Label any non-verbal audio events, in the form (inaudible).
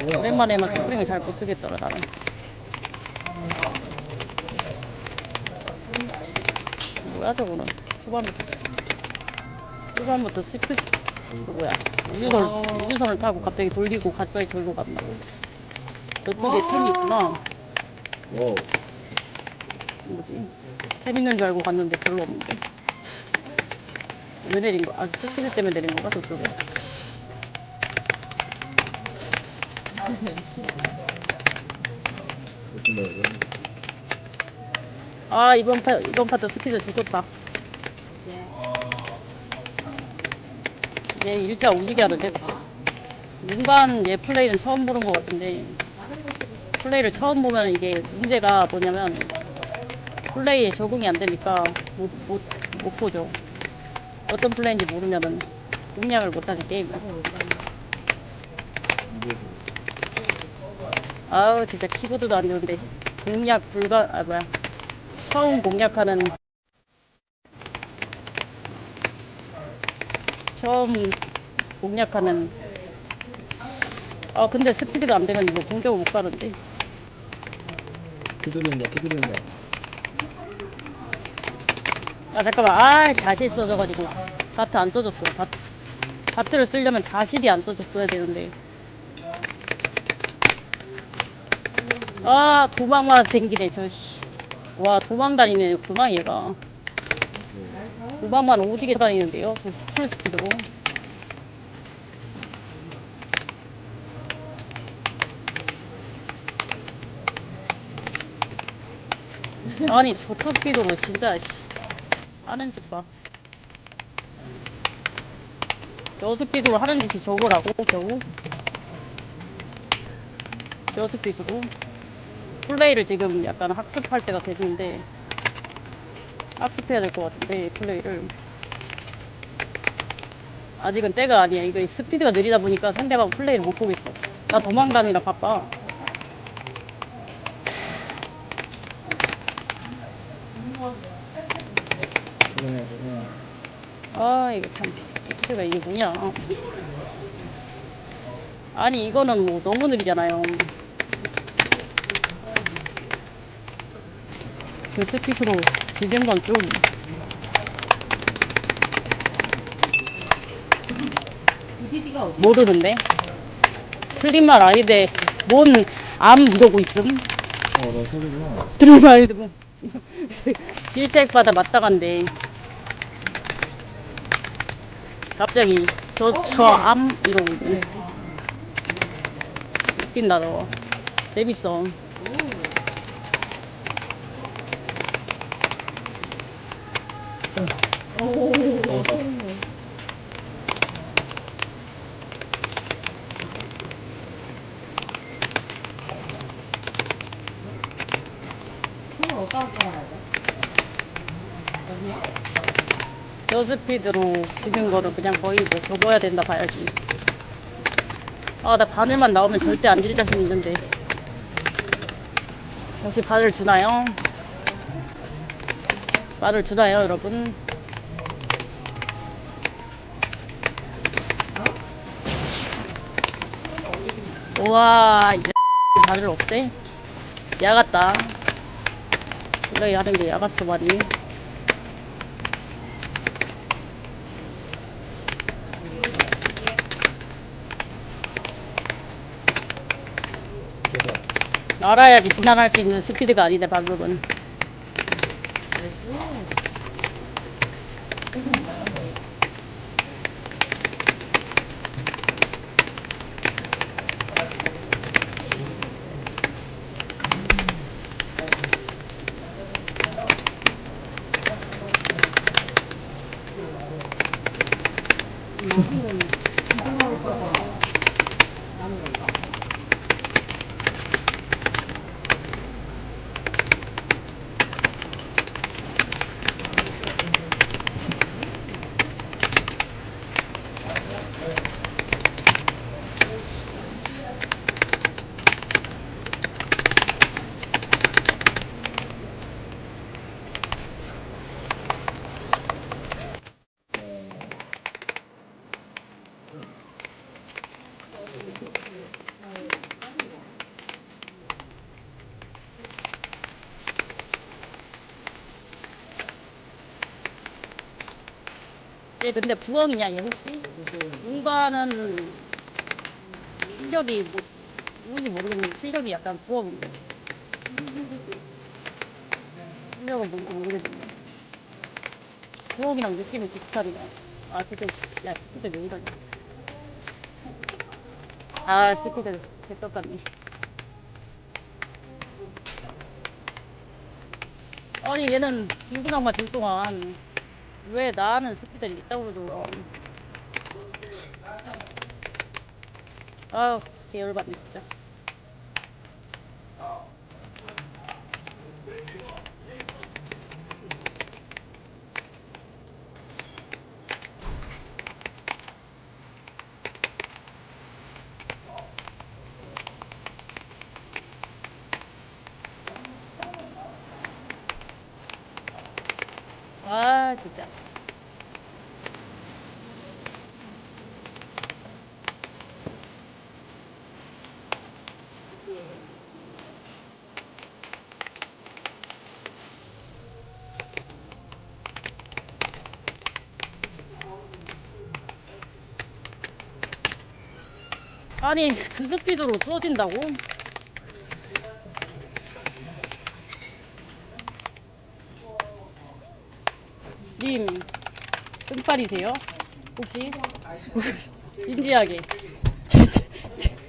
뭐야? 오랜만에만 스프링을 잘 못 쓰겠더라 나는. 뭐야 저거는? 초반부터 초반부터 스프 그 뭐야? 우주선 우주선을 타고 갑자기 돌리고 갑자기 절로 간다. 저쪽에 템이 있구나. 오. 뭐지? 템 있는 줄 알고 갔는데 별로 없는데. 왜 내린 거야? 아 스피드 때문에 내린 건가 저쪽에 아 이번 파 이번 파트 스피드 좋겠다. 얘 일자 오지게 하는데 문관 얘 플레이는 처음 보는 것 같은데 플레이를 처음 보면 이게 문제가 뭐냐면 플레이에 적응이 안 되니까 못 못 못 보죠. 어떤 플레이인지 모르면은 공략을 못하는 게임. 아우 진짜 키보드도 안 되는데. 공략 불가 아 뭐야. 처음 공략하는. 처음 공략하는. 아 근데 스피드가 안 되면 이거 공격을 못 가는데. 두드린다, 두드린다. 아 잠깐만. 아 자실 써져가지고. 바트 안 써줬어. 바트 바트를 쓰려면 자실이 안 써줬어야 되는데 아 도망만 댕기네 저씨. 와 도망 다니네 도망 얘가. 도망만 오지게 다니는데요 저풀 스피드로. 아니 저터 스피드로 진짜 씨. 하는 짓봐. 저 스피드로 하는 짓이 저거라고 겨우? 저 스피드로 플레이를 지금 약간 학습할 때가 됐는데 학습해야 될 것 같은데 플레이를. 아직은 때가 아니야. 이거 스피드가 느리다 보니까 상대방 플레이를 못 보겠어. 나 도망다니라 바빠. 아 이거 참 스피드가 뭐냐. 아니 이거는 뭐 너무 느리잖아요 그 스피드로 지는 건좀. 모르는데? 틀린 말 아닌데 뭔암 이러고 있음? 어, 나 소리구나. 들은 말이도 뭐 실책받아 마땅한데. 갑자기 저저암 이러고 있네. 웃긴다 너. 재밌어 어, 나 그걸 어디다 깔아야 돼? 여기요? 저 스피드로 지는 거를 그냥 거의 뭐 접어야 된다 봐야지 아 나 바늘만 나오면 절대 안질 자신 있는데 혹시 바늘 주나요? 바늘 주나요 여러분? 우와 이제 바늘 없애? 야 같다 그래 하는 게 야갔어 많이. 알아야지 비난할 수 있는 스피드가 아니네 방금은 잘했어. 여기는 이동할 거 나는 건가? 얘 근데 부엉이냐 얘 혹시? 문과는 실력이 뭐 뭔지 모르겠는데 실력이 약간 부엉인데 실력은 뭔지 모르겠는데. 부엉이랑 느낌이 비슷하리네 아 그때 야 그때 왜 이러냐. 아 스피드 개떡같네. 아니 얘는 누구랑만 들 동안 왜 나는 스피드를 있다고 그러죠 아우 개열받네 진짜 아 진짜 아니 그 스피드로 떨어진다고? 끈빨이세요? 혹시? (laughs) 진지하게